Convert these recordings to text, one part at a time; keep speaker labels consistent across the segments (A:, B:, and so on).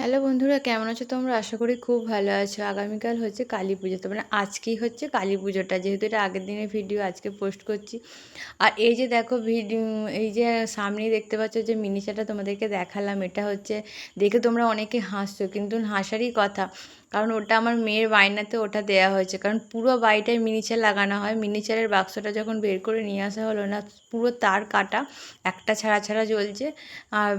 A: Hello বন্ধুরা, কেমন আছো তোমরা? আশা করি খুব ভালো আছো। আগামীকাল হচ্ছে কালী পুজো। তো মানে আজকেই হচ্ছে কালী পুজোটা, যেহেতু এটা আগের দিনের ভিডিও, আজকে পোস্ট করছি। আর এই যে দেখো ভিডিও এই যে সামনেই দেখতে পাচ্ছ যে মিনিচাটা তোমাদেরকে দেখালাম, এটা হচ্ছে, দেখে তোমরা অনেকে হাসছো, কিন্তু হাসারই কথা। কারণ ওটা আমার মেয়ের বায়নাতে ওটা দেয়া হয়েছে। কারণ পুরো বাড়িটায় মিনিচার লাগানো হয়। মিনিচারের বাক্সটা যখন বের করে নিয়ে আসা হলো না, পুরো তার কাটা একটা ছাড়া ছাড়া জ্বলছে। আর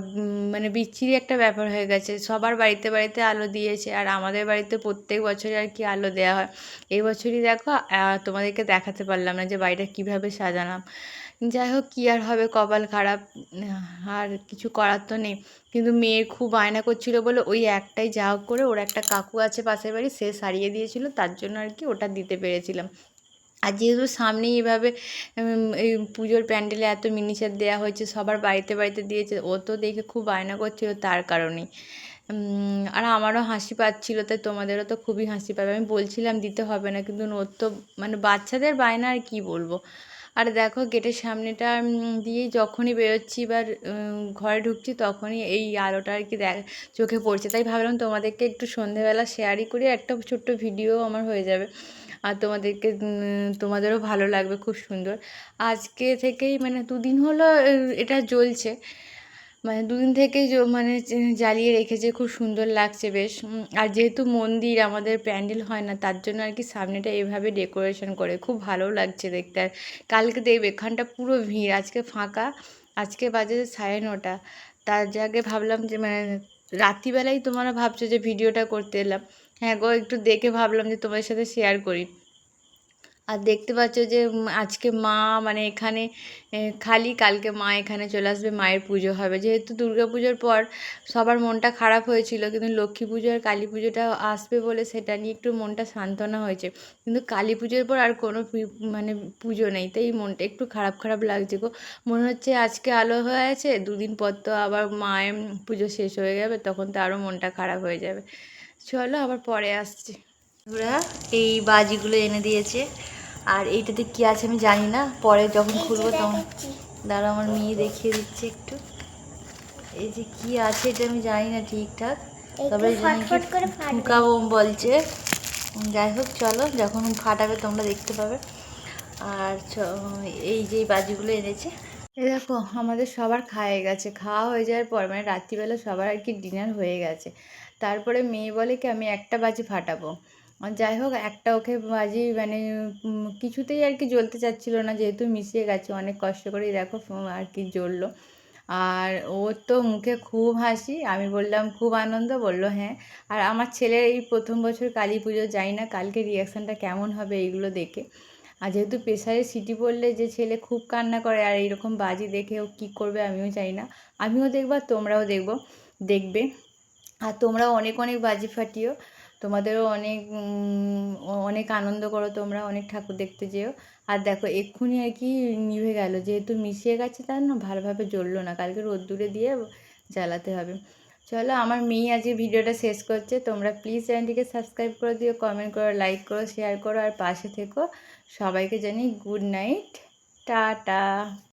A: মানে বিচ্ছিরি একটা ব্যাপার হয়ে গেছে। সবার বাড়িতে বাড়িতে আলো দিয়েছে। আর আমাদের বাড়িতে প্রত্যেক বছরই আর কি আলো দেওয়া হয়। এই বছরই দেখো তোমাদেরকে দেখাতে পারলাম না যে বাড়িটা কীভাবে সাজালাম। যাই হোক, কী আর হবে? কপাল খারাপ। আর কিছু করার তো নেই। কিন্তু মেয়ের খুব বায়না করছিল বলে ওই একটাই যা হোক করে ওর একটা কাকু আছে পাশের বাড়ি সে সারিয়ে দিয়েছিল। তার জন্য আর কি ওটা দিতে পেরেছিলাম। আর যেহেতু সামনেই এভাবে এই পুজোর প্যান্ডেলে এত মিনিচার দেওয়া হয়েছে, সবার বাড়িতে বাড়িতে দিয়েছে, ও তো দেখে খুব বায়না করছিল তার কারণেই। আর আমারও হাসি পাচ্ছিল, তাই তোমাদেরও তো খুবই হাসি পাবে। আমি বলছিলাম দিতে হবে না, কিন্তু ওর তো মানে বাচ্চাদের বায়না আর কী বলব? আর দেখো গেটের সামনেটা দিয়ে যখনই বেরোচ্ছি বা ঘরে ঢুকছি তখনই এই আলোটা আর কি দেখ, চোখে পড়ছে। তাই ভাবলাম তোমাদেরকে একটু সন্ধেবেলা শেয়ারই করি, একটা ছোট্ট ভিডিও আমার হয়ে যাবে। আর তোমাদেরকে তোমাদেরও ভালো লাগবে, খুব সুন্দর। আজকে থেকেই মানে দুদিন হলো এটা জ্বলছে। মানে দুদিন থেকেই মানে জ্বালিয়ে রেখেছে, খুব সুন্দর লাগছে বেশ। আর যেহেতু মন্দির আমাদের প্যান্ডেল হয় না, তার জন্য আর কি সামনেটা এভাবে ডেকোরেশন করে, খুব ভালো লাগছে দেখতে। আর কালকে দেখবে, এখানটা পুরো ভিড়, আজকে ফাঁকা, আজকে বাজে সাড়ে নটা। তার জায়গায় ভাবলাম যে মানে রাত্রিবেলাই তোমরা ভাবছ যে ভিডিওটা করতে এলাম। হ্যাঁ গো, একটু দেখে ভাবলাম যে তোমাদের সাথে শেয়ার করি। আর দেখতে পাচ্ছ যে আজকে মা মানে এখানে খালি কালকে মা এখানে চলে আসবে, মায়ের পুজো হবে। যেহেতু দুর্গা পুজোর পর সবার মনটা খারাপ হয়েছিল, কিন্তু লক্ষ্মী পুজো আর কালী পুজোটা আসবে বলে সেটা নিয়ে একটু মনটা সান্ত্বনা হয়েছে। কিন্তু কালী পুজোর পর আর কোনো মানে পুজো নেই, তাই মনটা একটু খারাপ খারাপ লাগছে গো। মনে হচ্ছে আজকে আলো হয়ে আছে, দুদিন পর তো আবার মায়ের পুজো শেষ হয়ে যাবে, তখন তো আরও মনটা খারাপ হয়ে যাবে। চলো আবার পরে আসছি। ওরা এই বাজিগুলো এনে দিয়েছে। আর এইটাতে কি আছে আমি জানি না। পরে যখন খুলবো তখন দাঁড়া আমার মেয়ে দেখিয়ে দিচ্ছে একটু। এই যে কি আছে এটা আমি জানি না ঠিকঠাক। তবে ফুকা বোম বলছে। যাই হোক চলো যখন ফাটাবে তোমরা দেখতে পাবে। আর এই যে বাজিগুলো এনেছে। এ দেখো আমাদের সবার খাওয়া গেছে। খাওয়া হয়ে যাওয়ার পর মানে রাত্রিবেলা সবার আর কি ডিনার হয়ে গেছে। তারপরে মেয়ে বলে কি আমি একটা বাজি ফাটাবো। যাই হোক, একটা ওকে বাজি মানে কিছুতেই আর কি জ্বলতে চাচ্ছিলো না, যেহেতু মিশিয়ে গেছে, অনেক কষ্ট করেই দেখো আর কি জ্বললো। আর ওর তো মুখে খুব হাসি, আমি বললাম, খুব আনন্দ? বলল হ্যাঁ। আর আমার ছেলের এই প্রথম বছর কালী পুজো, যাই না, কালকে রিয়াকশানটা কেমন হবে এইগুলো দেখে। আর যেহেতু প্রেশারে সিটি পড়লে যে ছেলে খুব কান্না করে, আর এইরকম বাজি দেখে ও কী করবে আমিও চাই না। আমিও দেখব তোমরাও দেখব, দেখবে। আর তোমরাও অনেক অনেক বাজি ফাটিও। তোমাদেরও অনেক অনেক আনন্দ করো তোমরা, অনেক ঠাকুর দেখতে যেও। আর দেখো, এক্ষুনি আর কি নিভে গেল। যেহেতু মিশিয়ে গেছে তার না, ভালোভাবে জ্বললো না। কালকে রোদ্দুরে দিয়ে জ্বালাতে হবে। চলো, আমার মেয়ে আজকে ভিডিওটা শেষ করছে। তোমরা প্লিজ চ্যানেলটিকে সাবস্ক্রাইব করে দিও, কমেন্ট করো, লাইক করো, শেয়ার করো, আর পাশে থেকো। সবাইকে জানি গুড নাইট। টাটা।